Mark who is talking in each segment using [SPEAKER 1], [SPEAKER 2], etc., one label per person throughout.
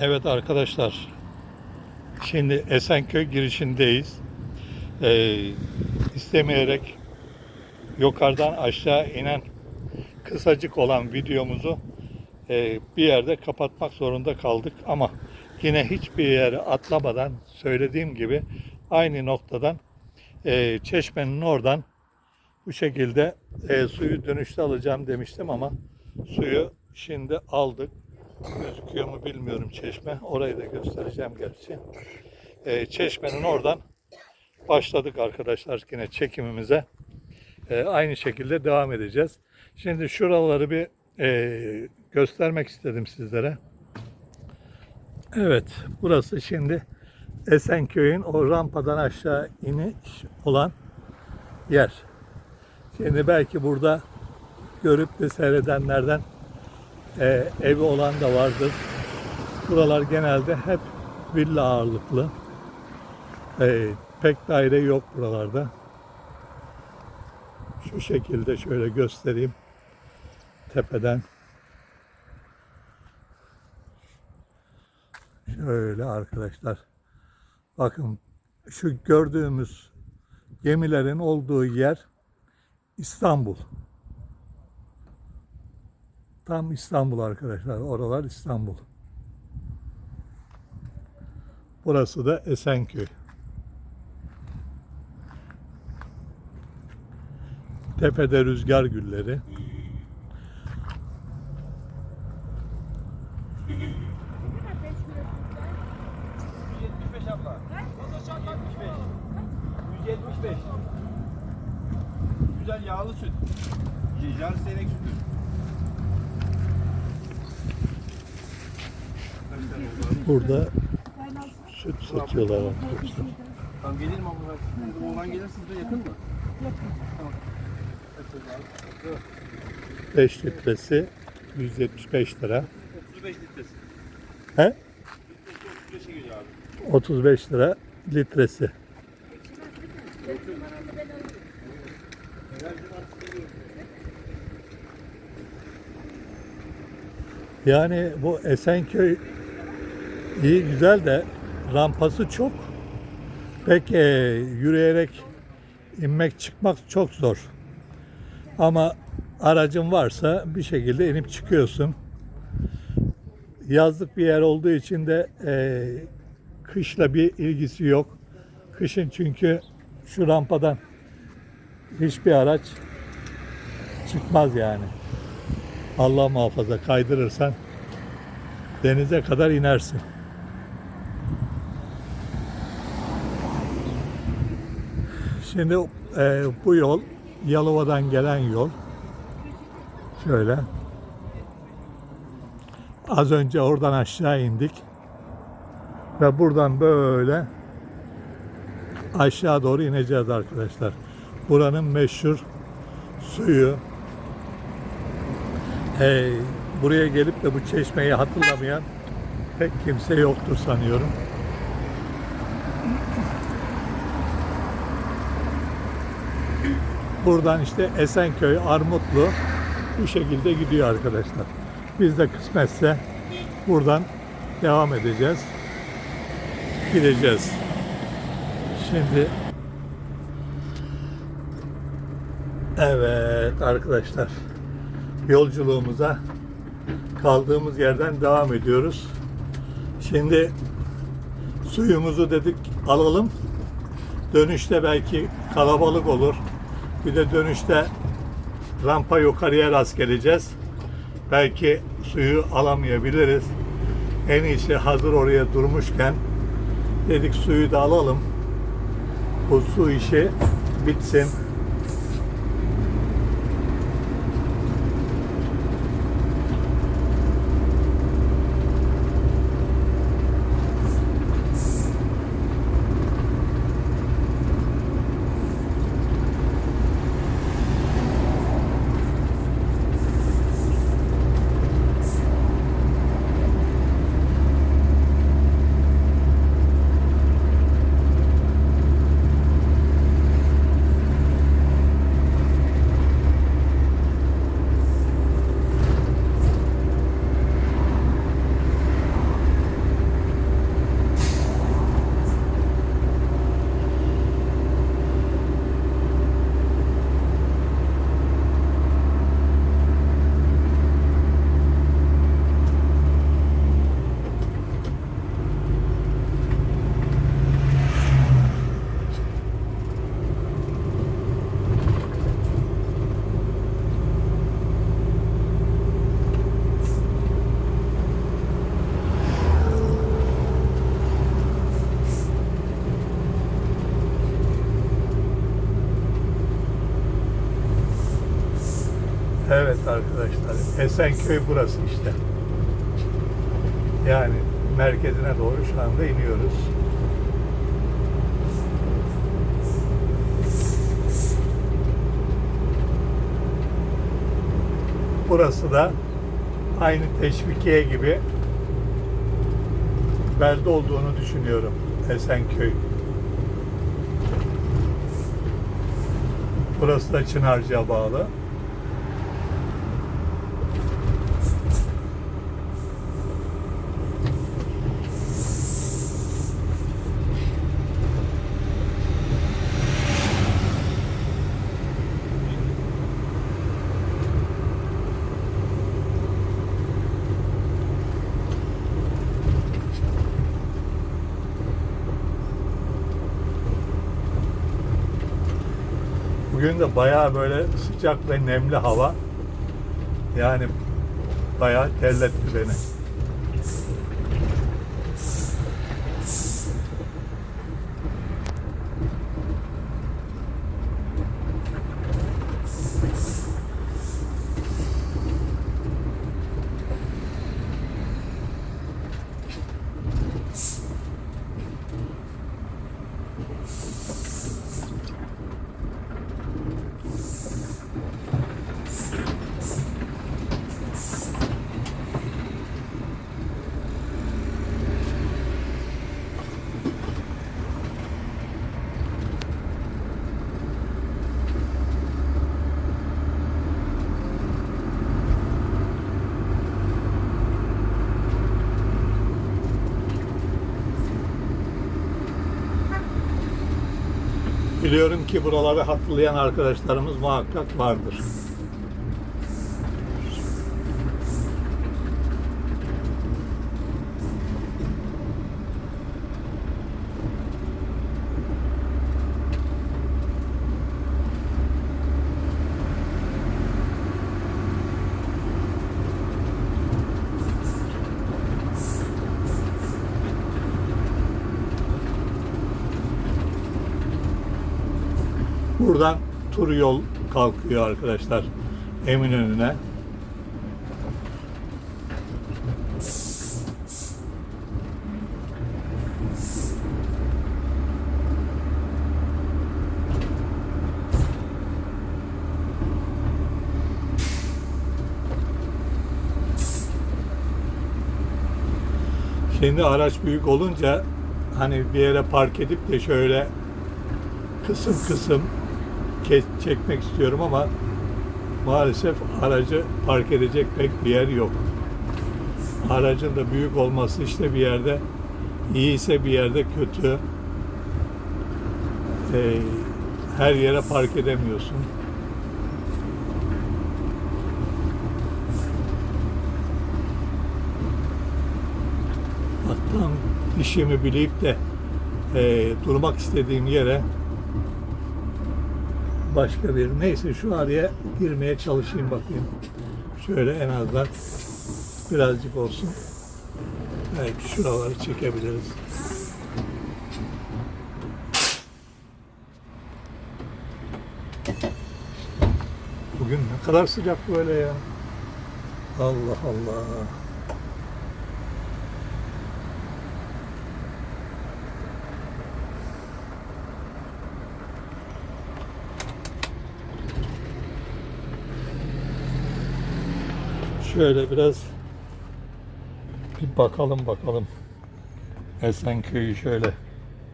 [SPEAKER 1] Evet arkadaşlar. Şimdi Esenköy girişindeyiz. Ee, istemeyerek yukarıdan aşağı inen kısacık olan videomuzu e, bir yerde kapatmak zorunda kaldık ama yine hiçbir yere atlamadan söylediğim gibi aynı noktadan e, çeşmenin oradan bu şekilde e, suyu dönüşte alacağım demiştim ama suyu şimdi aldık. Gözüküyor mu bilmiyorum çeşme. Orayı da göstereceğim gerçi. E, çeşmenin oradan başladık arkadaşlar yine çekimimize. E, aynı şekilde devam edeceğiz. Şimdi şuraları bir e, göstermek istedim sizlere. Evet, burası şimdi Esenköy'ün o rampadan aşağı iniş olan yer. Şimdi belki burada görüp de seyredenlerden e, evi olan da vardır. Buralar genelde hep villa ağırlıklı. E, pek daire yok buralarda. Şu şekilde şöyle göstereyim tepeden. Şöyle arkadaşlar. Bakın şu gördüğümüz gemilerin olduğu yer İstanbul. Tam İstanbul arkadaşlar. Oralar İstanbul. Burası da Esenköy. Tepede rüzgar gülleri.
[SPEAKER 2] abla. 175. Güzel yağlı süt. Jar seyrek sütü.
[SPEAKER 1] Burada süt satıyorlar arkadaşlar.
[SPEAKER 2] Tamam gelirim abla. Bizim oğlan gelir sizde yakın mı? Yakın. Tamam.
[SPEAKER 1] 5 litresi 175 lira.
[SPEAKER 2] 35 litresi.
[SPEAKER 1] He?
[SPEAKER 2] 35'e geliyor abi.
[SPEAKER 1] 35 lira litresi. Yani bu Esenköy iyi güzel de rampası çok. Pek e, yürüyerek inmek çıkmak çok zor. Ama aracın varsa bir şekilde inip çıkıyorsun. Yazlık bir yer olduğu için de e, kışla bir ilgisi yok. Kışın çünkü şu rampadan hiçbir araç çıkmaz yani. Allah muhafaza kaydırırsan denize kadar inersin. Şimdi e, bu yol Yalova'dan gelen yol. Şöyle. Az önce oradan aşağı indik. Ve buradan böyle aşağı doğru ineceğiz arkadaşlar. Buranın meşhur suyu. Hey, buraya gelip de bu çeşmeyi hatırlamayan pek kimse yoktur sanıyorum. Buradan işte Esenköy, Armutlu bu şekilde gidiyor arkadaşlar. Biz de kısmetse buradan devam edeceğiz. Gideceğiz. Şimdi Evet arkadaşlar. Yolculuğumuza kaldığımız yerden devam ediyoruz. Şimdi suyumuzu dedik alalım. Dönüşte belki kalabalık olur. Bir de dönüşte rampa yukarıya rast geleceğiz. Belki suyu alamayabiliriz. En iyisi hazır oraya durmuşken dedik suyu da alalım. Bu su işi bitsin. Esenköy burası işte. Yani merkezine doğru şu anda iniyoruz. Burası da aynı teşvikiye gibi belde olduğunu düşünüyorum Esenköy. Burası da Çınarcık'a bağlı. Bugün böyle sıcak ve nemli hava. Yani bayağı terletti beni. Biliyorum ki buraları hatırlayan arkadaşlarımız muhakkak vardır. Buradan tur yol kalkıyor arkadaşlar Eminönü'ne. Şimdi araç büyük olunca hani bir yere park edip de şöyle kısım kısım çekmek istiyorum ama maalesef aracı park edecek pek bir yer yok. Aracın da büyük olması işte bir yerde iyiyse bir yerde kötü. Ee, her yere park edemiyorsun. Hatta işimi bilip de e, durmak istediğim yere başka bir neyse şu araya girmeye çalışayım bakayım. Şöyle en azından birazcık olsun. Belki şuraları çekebiliriz. Bugün ne kadar sıcak böyle ya. Allah Allah. Şöyle biraz bir bakalım bakalım. Esenköy'ü şöyle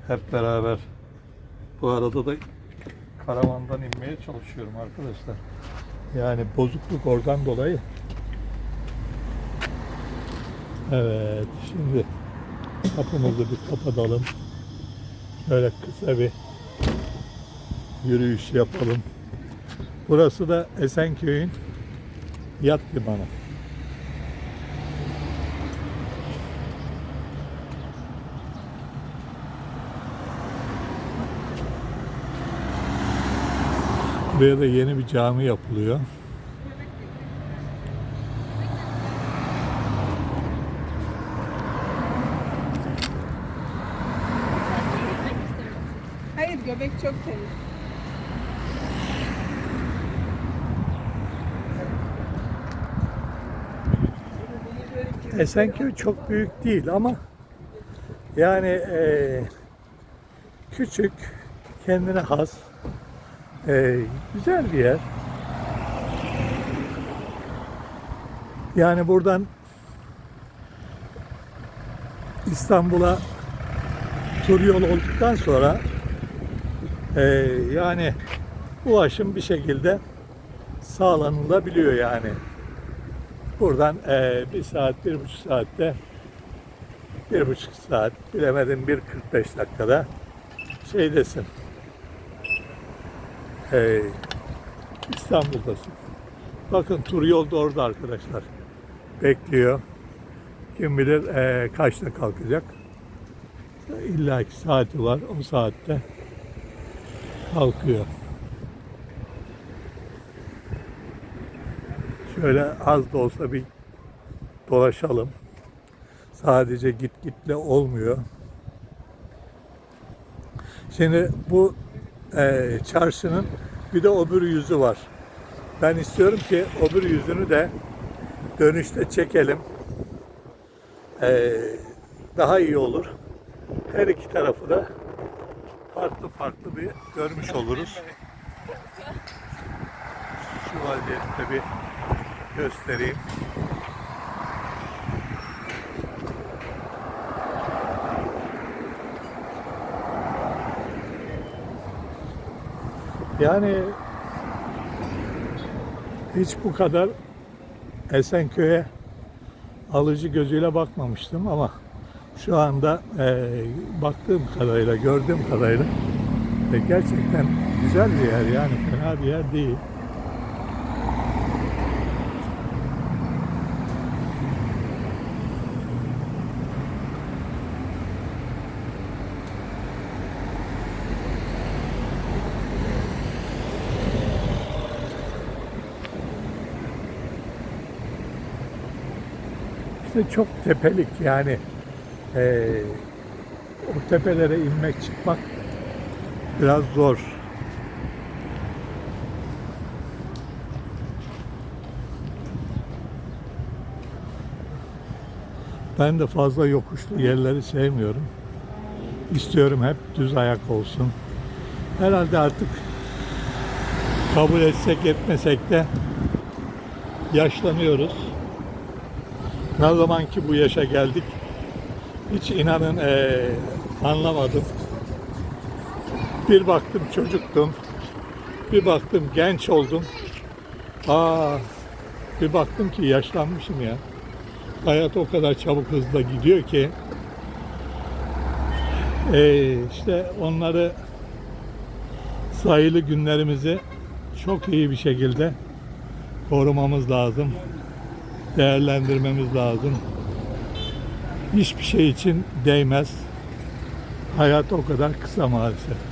[SPEAKER 1] hep beraber. Bu arada da karavandan inmeye çalışıyorum arkadaşlar. Yani bozukluk oradan dolayı. Evet şimdi kapımızı bir kapatalım. Şöyle kısa bir yürüyüş yapalım. Burası da Esenköy'ün yat limanı. Buraya da yeni bir cami yapılıyor.
[SPEAKER 3] Hayır göbek çok temiz.
[SPEAKER 1] Esenköy çok büyük değil ama yani e, küçük, kendine has, eee, güzel bir yer. Yani buradan İstanbul'a tur yol olduktan sonra eee, yani ulaşım bir şekilde sağlanılabiliyor yani. Buradan eee, bir saat, bir buçuk saatte bir buçuk saat, bilemedim bir 45 dakikada şeydesin. Eee İstanbul'dasın. Bakın tur yol da orada arkadaşlar. Bekliyor. Kim bilir eee, kaçta kalkacak. İlla ki saati var. O saatte kalkıyor. Şöyle az da olsa bir dolaşalım. Sadece git gitle olmuyor. Şimdi bu eee, çarşının bir de öbür yüzü var. Ben istiyorum ki öbür yüzünü de dönüşte çekelim. Eee, daha iyi olur. Her iki tarafı da farklı farklı bir görmüş oluruz. Şu vaziyette bir göstereyim. Yani hiç bu kadar Esenköy'e alıcı gözüyle bakmamıştım ama şu anda eee, baktığım kadarıyla, gördüğüm kadarıyla e, gerçekten güzel bir yer yani fena bir yer değil. İşte çok tepelik yani eee, o tepelere inmek çıkmak biraz zor. Ben de fazla yokuşlu yerleri sevmiyorum. İstiyorum hep düz ayak olsun. Herhalde artık kabul etsek etmesek de yaşlanıyoruz. Ne zaman ki bu yaşa geldik hiç inanın eee, anlamadım. Bir baktım çocuktum. Bir baktım genç oldum. Aa, bir baktım ki yaşlanmışım ya. Hayat o kadar çabuk hızla gidiyor ki. Ee, işte onları sayılı günlerimizi çok iyi bir şekilde korumamız lazım. Değerlendirmemiz lazım. Hiçbir şey için değmez. Hayat o kadar kısa maalesef.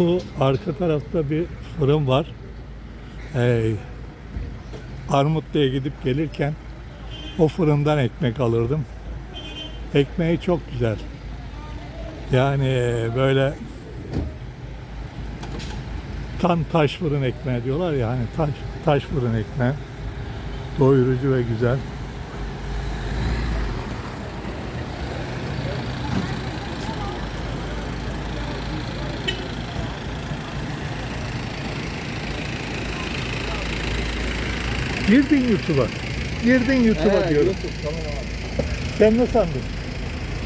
[SPEAKER 1] Bu arka tarafta bir fırın var. Ee, Armutlu'ya gidip gelirken o fırından ekmek alırdım. Ekmeği çok güzel. Yani böyle tam taş fırın ekmeği diyorlar ya hani taş, taş fırın ekmeği. Doyurucu ve güzel. Girdin YouTube'a. Girdin YouTube'a
[SPEAKER 2] He,
[SPEAKER 1] diyorum.
[SPEAKER 2] YouTube, tamam abi.
[SPEAKER 1] Sen ne sandın?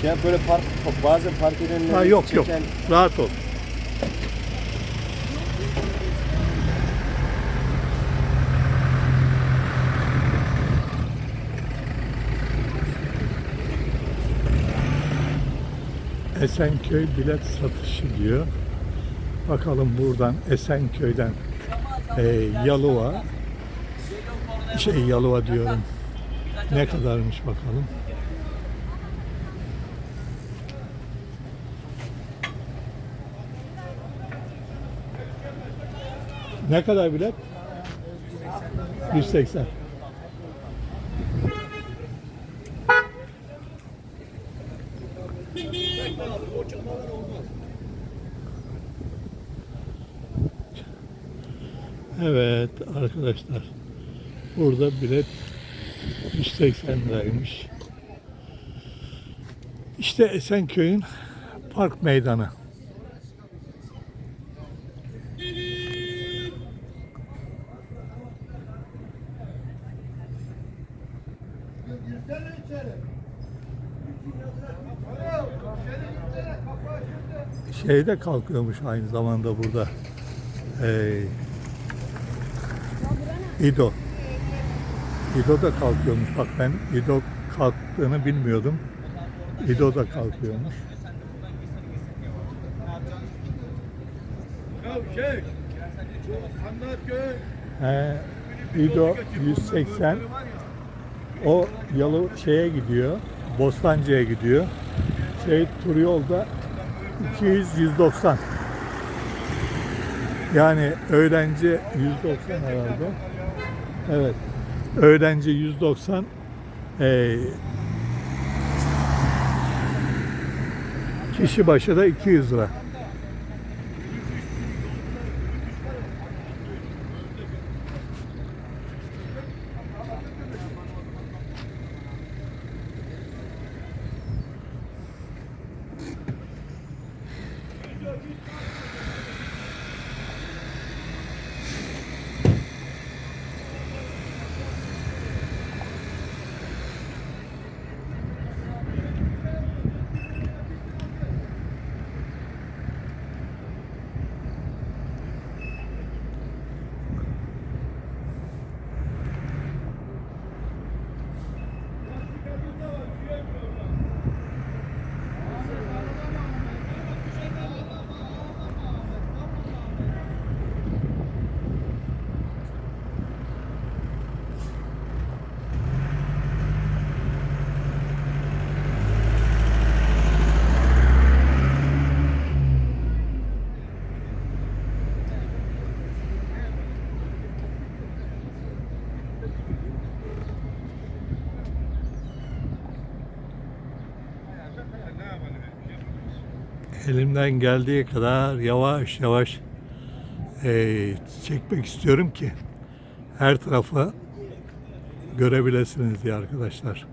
[SPEAKER 2] Ya böyle park, bazen park edenleri
[SPEAKER 1] Ha, yok yok.
[SPEAKER 2] çeken
[SPEAKER 1] Rahat ol. Esenköy bilet satışı diyor. Bakalım buradan Esenköy'den e, Yalıva şey Yalova diyorum. Ne kadarmış bakalım. Ne kadar bilet? 180. Evet arkadaşlar. Burada bilet 180 liraymış. İşte Esenköy'ün park meydanı. Şeyde kalkıyormuş aynı zamanda burada. Ee, İdo. İdo da kalkıyormuş. Bak ben İdo kalktığını bilmiyordum. İdo da kalkıyormuş.
[SPEAKER 2] Şey.
[SPEAKER 1] He, İdo 180. O yalı şeye gidiyor. Bostancı'ya gidiyor. Şey tur yolda 200 190. Yani öğlenci 190 herhalde. Evet. Öğlenci 190. Ee, kişi başı da 200 lira. Elimden geldiği kadar yavaş yavaş eee, çekmek istiyorum ki her tarafı görebilirsiniz diye arkadaşlar.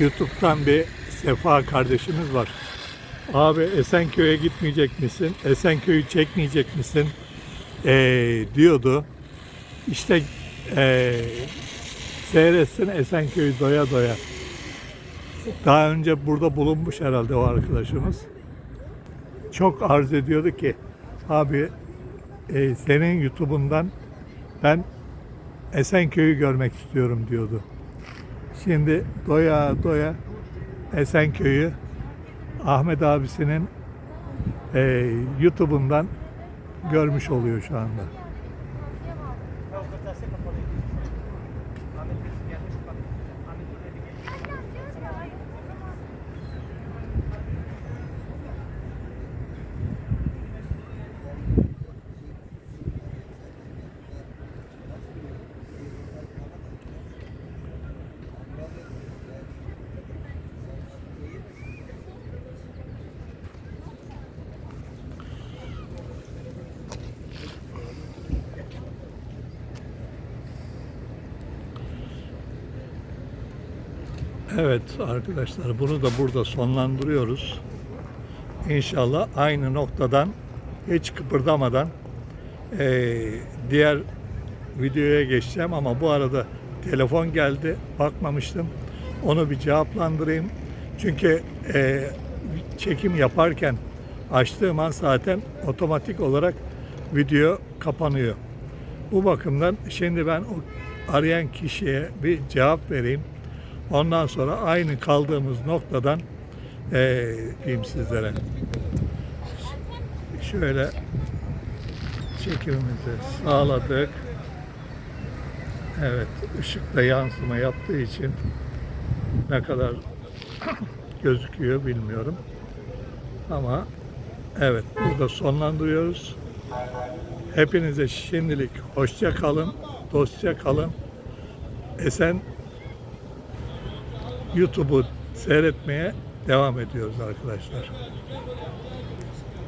[SPEAKER 1] YouTube'dan bir Sefa kardeşimiz var. Abi Esenköy'e gitmeyecek misin? Esenköy'ü çekmeyecek misin? Ee, diyordu. İşte ee, seyretsin Esenköy'ü doya doya. Daha önce burada bulunmuş herhalde o arkadaşımız. Çok arz ediyordu ki abi e, senin YouTube'undan ben Esenköy'ü görmek istiyorum diyordu. Şimdi doya doya Esenköy'ü Ahmet abisinin e, YouTube'undan görmüş oluyor şu anda. Evet arkadaşlar bunu da burada sonlandırıyoruz. İnşallah aynı noktadan hiç kıpırdamadan eee, diğer videoya geçeceğim ama bu arada telefon geldi bakmamıştım. Onu bir cevaplandırayım. Çünkü eee, çekim yaparken açtığım an zaten otomatik olarak video kapanıyor. Bu bakımdan şimdi ben o arayan kişiye bir cevap vereyim. Ondan sonra aynı kaldığımız noktadan eee diyeyim sizlere. Şöyle çekimimizi sağladık. Evet, ışıkta yansıma yaptığı için ne kadar gözüküyor bilmiyorum. Ama evet, burada sonlandırıyoruz. Hepinize şimdilik hoşça kalın, dostça kalın. Esen YouTube'u seyretmeye devam ediyoruz arkadaşlar.